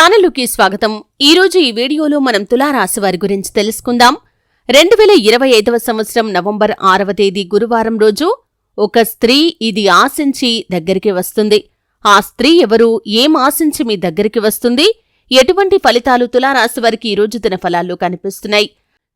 ఛానల్కి స్వాగతం. ఈ రోజు ఈ వీడియోలో మనం తులారాశి వారి గురించి తెలుసుకుందాం. రెండు వేల ఇరవై ఐదవ సంవత్సరం నవంబర్ ఆరవ తేదీ గురువారం రోజు ఒక స్త్రీ ఇది ఆశించి దగ్గరికి వస్తుంది. ఆ స్త్రీ ఎవరు ఏం ఆశించి మీ దగ్గరికి వస్తుంది? ఎటువంటి ఫలితాలు తులారాశి వారికి ఈ రోజు తన ఫలాల్లో కనిపిస్తున్నాయి?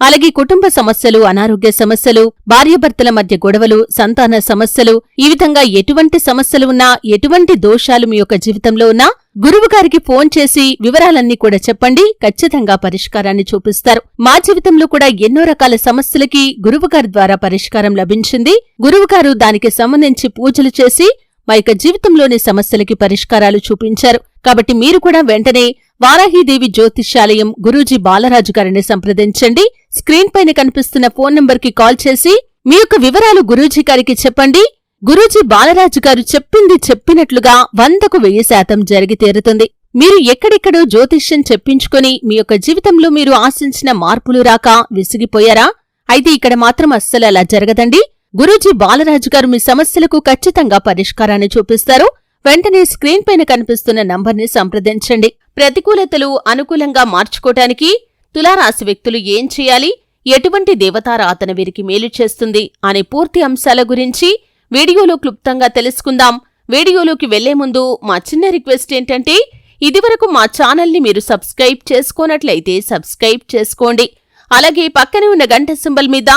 అలాగే కుటుంబ సమస్యలు అనారోగ్య సమస్యలు భార్యాభర్తల మధ్య గొడవలు సంతాన సమస్యలు ఈ విధంగా ఎటువంటి సమస్యలు ఉన్నా ఎటువంటి దోషాలు మీ యొక్క జీవితంలో ఉన్నా గురువుగారికి ఫోన్ చేసి వివరాలన్నీ కూడా చెప్పండి. ఖచ్చితంగా పరిష్కారాన్ని చూపిస్తారు. మా జీవితంలో కూడా ఎన్నో రకాల సమస్యలకి గురువుగారి ద్వారా పరిష్కారం లభించింది. గురువుగారు దానికి సంబంధించి పూజలు చేసి మా యొక్క జీవితంలోని సమస్యలకి పరిష్కారాలు చూపించారు. కాబట్టి మీరు కూడా వెంటనే వారాహీదేవి జ్యోతిష్యాలయం గురూజీ బాలరాజు గారిని సంప్రదించండి. స్క్రీన్ పైన కనిపిస్తున్న ఫోన్ నంబర్కి కాల్ చేసి మీ యొక్క వివరాలు గురూజీ గారికి చెప్పండి. గురూజీ బాలరాజు గారు చెప్పింది చెప్పినట్లుగా వందకు వెయ్యి శాతం జరిగి తీరుతుంది. మీరు ఎక్కడెక్కడో జ్యోతిష్యం చెప్పించుకుని మీ యొక్క జీవితంలో మీరు ఆశించిన మార్పులు రాక విసిగిపోయారా? అయితే ఇక్కడ మాత్రం అస్సలు అలా జరగదండి. గురూజీ బాలరాజు గారు మీ సమస్యలకు ఖచ్చితంగా పరిష్కారాన్ని చూపిస్తారు. వెంటనే స్క్రీన్ పైన కనిపిస్తున్న నంబర్ని సంప్రదించండి. ప్రతికూలతలు అనుకూలంగా మార్చుకోటానికి తులారాశి వ్యక్తులు ఏం చేయాలి? ఎటువంటి దేవతారాధన వీరికి మేలు చేస్తుంది? అనే పూర్తి అంశాల గురించి వీడియోలో క్లుప్తంగా తెలుసుకుందాం. వీడియోలోకి వెళ్ళే ముందు మా చిన్న రిక్వెస్ట్ ఏంటంటే ఇదివరకు మా ఛానల్ని మీరు సబ్స్క్రైబ్ చేసుకోనట్లయితే సబ్స్క్రైబ్ చేసుకోండి. అలాగే పక్కనే ఉన్న గంట సింబల్ మీద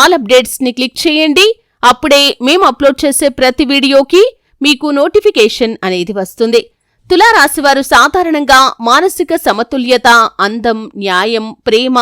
ఆల్ అప్డేట్స్ని క్లిక్ చేయండి. అప్పుడే మేము అప్లోడ్ చేసే ప్రతి వీడియోకి మీకు నోటిఫికేషన్ అనేది వస్తుంది. తులారాశివారు సాధారణంగా మానసిక సమతుల్యత అందం న్యాయం ప్రేమ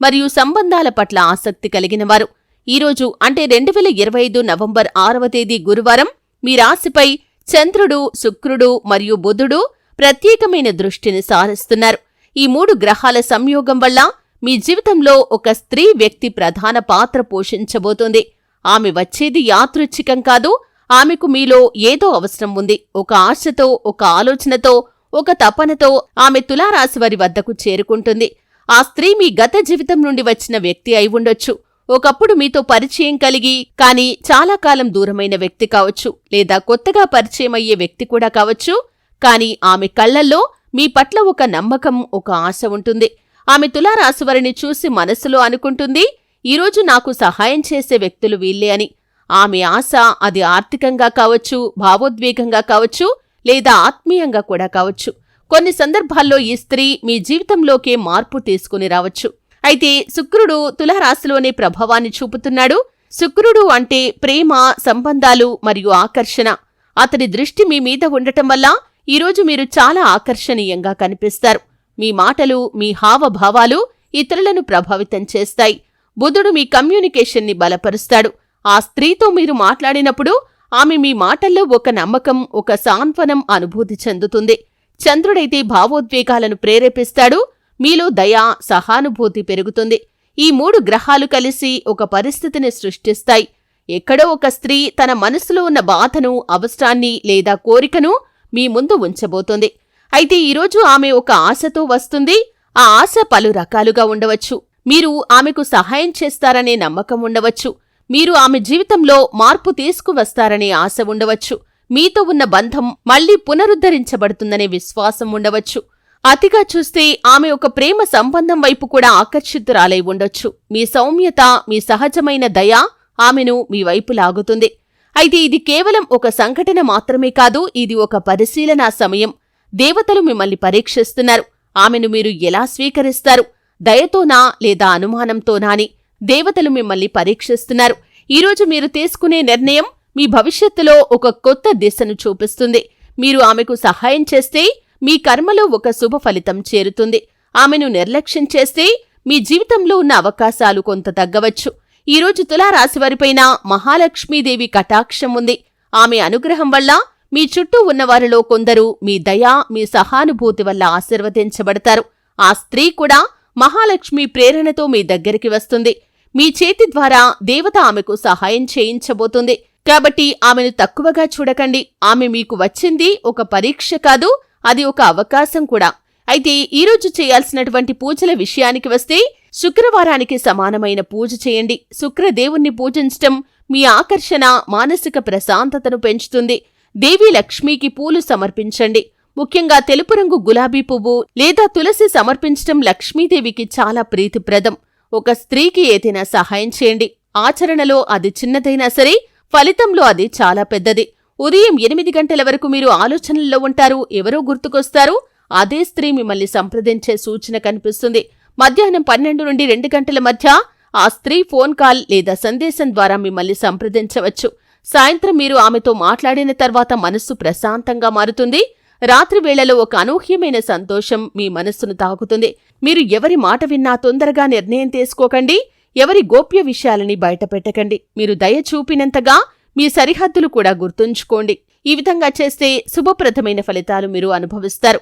మరియు సంబంధాల పట్ల ఆసక్తి కలిగినవారు. ఈరోజు అంటే రెండు వేల ఇరవై ఐదు నవంబర్ ఆరవ తేదీ గురువారం మీ రాశిపై చంద్రుడు శుక్రుడు మరియు బుధుడు ప్రత్యేకమైన దృష్టిని సారిస్తున్నారు. ఈ మూడు గ్రహాల సంయోగం వల్ల మీ జీవితంలో ఒక స్త్రీ వ్యక్తి ప్రధాన పాత్ర పోషించబోతోంది. ఆమె వచ్చేది యాదృచ్ఛికం కాదు ఆమెకు మీలో ఏదో అవసరం ఉంది. ఒక ఆశతో ఒక ఆలోచనతో ఒక తపనతో ఆమె తులారాశి వారి వద్దకు చేరుకుంటుంది. ఆ స్త్రీ మీ గత జీవితం నుండి వచ్చిన వ్యక్తి అయి ఉండొచ్చు. ఒకప్పుడు మీతో పరిచయం కలిగి కానీ చాలా కాలం దూరమైన వ్యక్తి కావచ్చు. లేదా కొత్తగా పరిచయం అయ్యే వ్యక్తి కూడా కావచ్చు. కానీ ఆమె కళ్ళల్లో మీ పట్ల ఒక నమ్మకం ఒక ఆశ ఉంటుంది. ఆమె తులారాశివారిని చూసి మనసులో అనుకుంటుంది ఈరోజు నాకు సహాయం చేసే వ్యక్తులు వీళ్ళే అని. ఆమె ఆశ అది ఆర్థికంగా కావచ్చు భావోద్వేగంగా కావచ్చు లేదా ఆత్మీయంగా కూడా కావచ్చు. కొన్ని సందర్భాల్లో ఈ స్త్రీ మీ జీవితంలోకే మార్పు తీసుకుని రావచ్చు. అయితే శుక్రుడు తులారాశిలోనే ప్రభావాన్ని చూపుతున్నాడు. శుక్రుడు అంటే ప్రేమ సంబంధాలు మరియు ఆకర్షణ. అతని దృష్టి మీ మీద ఉండటం వల్ల ఈరోజు మీరు చాలా ఆకర్షణీయంగా కనిపిస్తారు. మీ మాటలు మీ హావభావాలు ఇతరులను ప్రభావితం చేస్తాయి. బుధుడు మీ కమ్యూనికేషన్ని బలపరుస్తాడు. ఆ స్త్రీతో మీరు మాట్లాడినప్పుడు ఆమె మీ మాటల్లో ఒక నమ్మకం ఒక సాంత్వనం అనుభూతి చెందుతుంది. చంద్రుడైతే భావోద్వేగాలను ప్రేరేపిస్తాడు మీలో దయ సహానుభూతి పెరుగుతుంది. ఈ మూడు గ్రహాలు కలిసి ఒక పరిస్థితిని సృష్టిస్తాయి. ఎక్కడో ఒక స్త్రీ తన మనసులో ఉన్న బాధను అవసరాన్ని లేదా కోరికను మీ ముందు ఉంచబోతుంది. అయితే ఈరోజు ఆమె ఒక ఆశతో వస్తుంది. ఆ ఆశ పలు రకాలుగా ఉండవచ్చు. మీరు ఆమెకు సహాయం చేస్తారనే నమ్మకం ఉండవచ్చు. మీరు ఆమె జీవితంలో మార్పు తీసుకువస్తారనే ఆశ ఉండవచ్చు. మీతో ఉన్న బంధం మళ్ళీ పునరుద్ధరించబడుతుందనే విశ్వాసం ఉండవచ్చు. అతిగా చూస్తే ఆమె ఒక ప్రేమ సంబంధం వైపు కూడా ఆకర్షితురాలై ఉండొచ్చు. మీ సౌమ్యత మీ సహజమైన దయ ఆమెను మీ వైపు లాగుతుంది. అయితే ఇది కేవలం ఒక సంఘటన మాత్రమే కాదు ఇది ఒక పరిశీలనా సమయం. దేవతలు మిమ్మల్ని పరీక్షిస్తున్నారు. ఆమెను మీరు ఎలా స్వీకరిస్తారు? దయతోనా లేదా అనుమానంతోనా అని దేవతలు మిమ్మల్ని పరీక్షిస్తున్నారు. ఈరోజు మీరు తీసుకునే నిర్ణయం మీ భవిష్యత్తులో ఒక కొత్త దిశను చూపిస్తుంది. మీరు ఆమెకు సహాయం చేస్తే మీ కర్మలో ఒక శుభ ఫలితం చేరుతుంది. ఆమెను నిర్లక్ష్యం చేస్తే మీ జీవితంలో ఉన్న అవకాశాలు కొంత తగ్గవచ్చు. ఈరోజు తులారాశివారిపైన మహాలక్ష్మీదేవి కటాక్షం ఉంది. ఆమె అనుగ్రహం వల్ల మీ చుట్టూ ఉన్నవారిలో కొందరు మీ దయ మీ సహానుభూతి వల్ల ఆశీర్వదించబడతారు. ఆ స్త్రీ కూడా మహాలక్ష్మి ప్రేరణతో మీ దగ్గరికి వస్తుంది. మీ చేతి ద్వారా దేవత ఆమెకు సహాయం చేయించబోతుంది. కాబట్టి ఆమెను తక్కువగా చూడకండి. ఆమె మీకు వచ్చింది ఒక పరీక్ష కాదు అది ఒక అవకాశం కూడా. అయితే ఈరోజు చేయాల్సినటువంటి పూజల విషయానికి వస్తే శుక్రవారానికి సమానమైన పూజ చేయండి. శుక్రదేవుణ్ణి పూజించటం మీ ఆకర్షణ మానసిక ప్రశాంతతను పెంచుతుంది. దేవి లక్ష్మికి పూలు సమర్పించండి. ముఖ్యంగా తెలుపు రంగు గులాబీ పువ్వు లేదా తులసి సమర్పించటం లక్ష్మీదేవికి చాలా ప్రీతిప్రదం. ఒక స్త్రీకి ఏదైనా సహాయం చేయండి. ఆచరణలో అది చిన్నదైనా సరే ఫలితంలో అది చాలా పెద్దది. ఉదయం ఎనిమిది గంటల వరకు మీరు ఆలోచనల్లో ఉంటారు ఎవరో గుర్తుకొస్తారు. అదే స్త్రీ మిమ్మల్ని సంప్రదించే సూచన కనిపిస్తుంది. మధ్యాహ్నం పన్నెండు నుండి రెండు గంటల మధ్య ఆ స్త్రీ ఫోన్ కాల్ లేదా సందేశం ద్వారా మిమ్మల్ని సంప్రదించవచ్చు. సాయంత్రం మీరు ఆమెతో మాట్లాడిన తర్వాత మనస్సు ప్రశాంతంగా మారుతుంది. రాత్రి వేళలో ఒక అనూహ్యమైన సంతోషం మీ మనస్సును తాకుతుంది. మీరు ఎవరి మాట విన్నా తొందరగా నిర్ణయం తీసుకోకండి. ఎవరి గోప్య విషయాలని బయటపెట్టకండి మీరు దయ చూపినంతగా మీ సరిహద్దులు కూడా గుర్తుంచుకోండి. ఈ విధంగా చేస్తే శుభప్రదమైన ఫలితాలు మీరు అనుభవిస్తారు.